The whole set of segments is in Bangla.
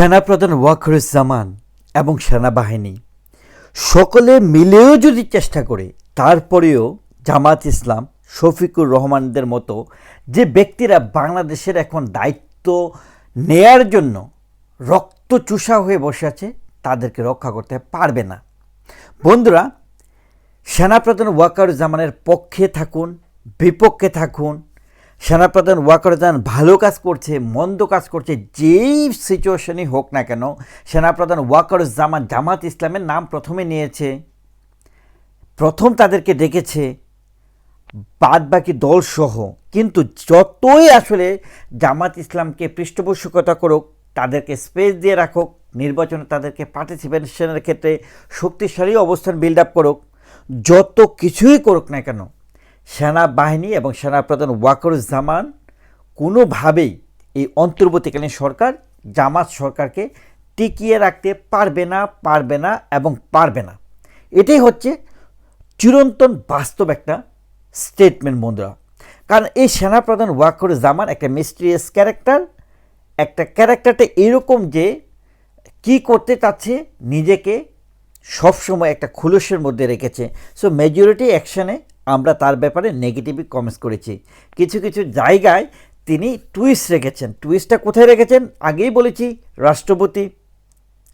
সেনাপ্রধান ওয়াকরুজ্জামান এবং সেনাবাহিনী সকলে মিলেও যদি চেষ্টা করে, তারপরেও জামাত ইসলাম শফিকুর রহমানদের মতো যে ব্যক্তিরা বাংলাদেশের এখন দায়িত্ব নেয়ার জন্য রক্ত চুষা হয়ে বসে আছে, তাদেরকে রক্ষা করতে পারবে না। বন্ধুরা, সেনাপ্রধান ওয়াকারুজ্জামানের পক্ষে থাকুন, বিপক্ষে থাকুন সেনাপ্রধান ওয়াকারুজ্জামান ভালো কাজ করছে, মন্দ কাজ করছে, যেই সিচুয়েশনই হোক না কেন, সেনাপ্রধান ওয়াকারুজ্জামান জামাত ইসলামের নাম প্রথমে নিয়েছে, প্রথম তাদেরকে ডেকেছে বাদ বাকি দলসহ। কিন্তু যতই আসলে জামাত ইসলামকে পৃষ্ঠপোষকতা করুক, তাদেরকে স্পেস দিয়ে রাখুক, নির্বাচনে তাদেরকে পার্টিসিপেশনের ক্ষেত্রে শক্তিশালী অবস্থান বিল্ড আপ করুক, যত কিছুই করুক না কেন সেনাবাহিনী এবং সেনাপ্রধান ওয়াকরুজ্জামান কোনোভাবেই এই অন্তর্বর্তীকালীন সরকার, জামাত সরকারকে টিকিয়ে রাখতে পারবে না পারবে না এবং পারবে না। এটাই হচ্ছে চিরন্তন বাস্তব একটা স্টেটমেন্ট বন্ধুরা। কারণ এই সেনাপ্রধান ওয়াকরুজ্জামান একটা মিস্ট্রিয়াস ক্যারেক্টার একটা ক্যারেক্টারটা এরকম যে কি করতে চাচ্ছে নিজেকে সবসময় একটা খুলসের মধ্যে রেখেছে। সো মেজরিটি অ্যাকশনে আমরা তার ব্যাপারে নেগেটিভই কমেন্টস করেছি। কিছু কিছু জায়গায় তিনি টুইস্ট রেখেছেন। টুইস্টটা কোথায় রেখেছেন? আগেই বলেছি, রাষ্ট্রপতি,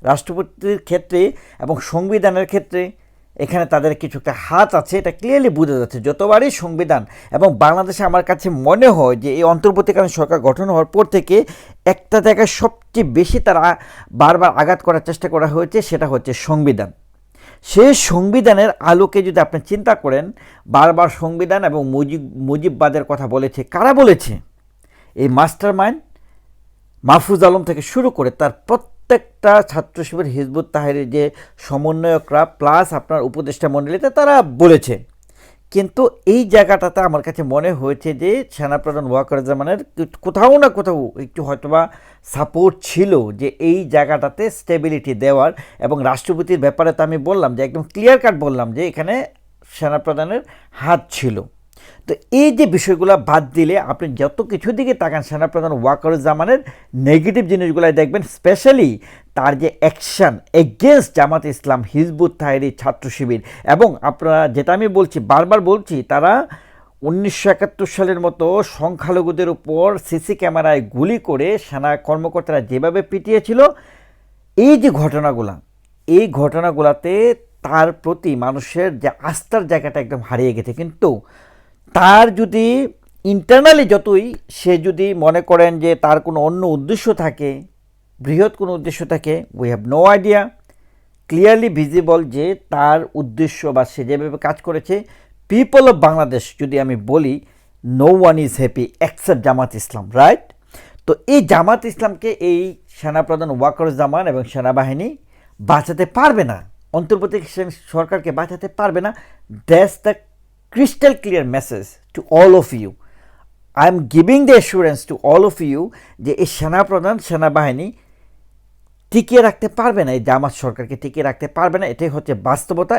রাষ্ট্রপতির ক্ষেত্রে এবং সংবিধানের ক্ষেত্রে। এখানে তাদের কিছু একটা হাত আছে, এটা ক্লিয়ারলি বোঝা যাচ্ছে। যতবারই সংবিধান এবং বাংলাদেশে আমার কাছে মনে হয় যে এই অন্তর্বর্তীকালীন সরকার গঠন হওয়ার পর থেকে একটা জায়গায় সবচেয়ে বেশি তারা বারবার আঘাত করার চেষ্টা করা হয়েছে, সেটা হচ্ছে সংবিধান। সেই সংবিধানের আলোকে যদি আপনি চিন্তা করেন, বারবার সংবিধান এবং মুজিব, মুজিববাদের কথা বলেছে, কারা বলেছে? এই মাস্টার মাইন্ড মাহফুজ আলম থেকে শুরু করে তার প্রত্যেকটা ছাত্র শিবির হিজবুত তাহের যে সমন্বয়করা, প্লাস আপনার উপদেষ্টা মণ্ডলীতে তারা বলেছে। কিন্তু এই জায়গাটাতে আমার কাছে মনে হয়েছে যে সেনাপ্রধান ওয়াকরুজ্জামানের কোথাও না কোথাও একটু হয়তোবা সাপোর্ট ছিল যে এই জায়গাটাতে স্টেবিলিটি দেওয়ার এবং রাষ্ট্রপতির ব্যাপারে তো আমি বললাম যে একদম ক্লিয়ার কাট বললাম যে এখানে সেনাপ্রধানের হাত ছিল। তো এই যে বিষয়গুলো বাদ দিলে আপনি যত কিছু দিকে তাকান, সেনাপ্রধান ওয়াকরুজ্জামানের নেগেটিভ জিনিসগুলো দেখবেন স্পেশালি তার যে অ্যাকশান এগেনস্ট জামাত ইসলাম, হিজবুত তাহেরি ছাত্র শিবির এবং আপনারা যেটা আমি বলছি, বারবার বলছি, তারা উনিশশো একাত্তর সালের মতো সংখ্যালঘুদের উপর সিসি ক্যামেরায় গুলি করে সেনা কর্মকর্তারা যেভাবে পিটিয়েছিল, এই যে ঘটনাগুলা, এই ঘটনাগুলাতে তার প্রতি মানুষের যে আস্থার জায়গাটা একদম হারিয়ে গেছে। কিন্তু তার যদি ইন্টারনালি যতই সে যদি মনে করেন যে তার কোনো অন্য উদ্দেশ্য থাকে, বৃহৎ কোনো উদ্দেশ্য থাকে we have no idea clearly visible যে তার উদ্দেশ্য বা সে যেভাবে কাজ করেছে পিপল অফ বাংলাদেশ যদি আমি বলি no one is happy accept Jamaat Islami right তো এই জামাত ইসলামকে এই সেনাপ্রধান ওয়াকর জামান এবং সেনাবাহিনী বাঁচাতে পারবে না। অন্তর্বর্তী সরকারকে বাঁচাতে পারবে না। That's the crystal clear message to all of you. I am giving the assurance to all of you যে এই সেনাপ্রধান সেনাবাহিনী টিকিয়ে রাখতে পারবে না এই জামাত সরকারকে টিকিয়ে রাখতে পারবে না এটাই হচ্ছে বাস্তবতা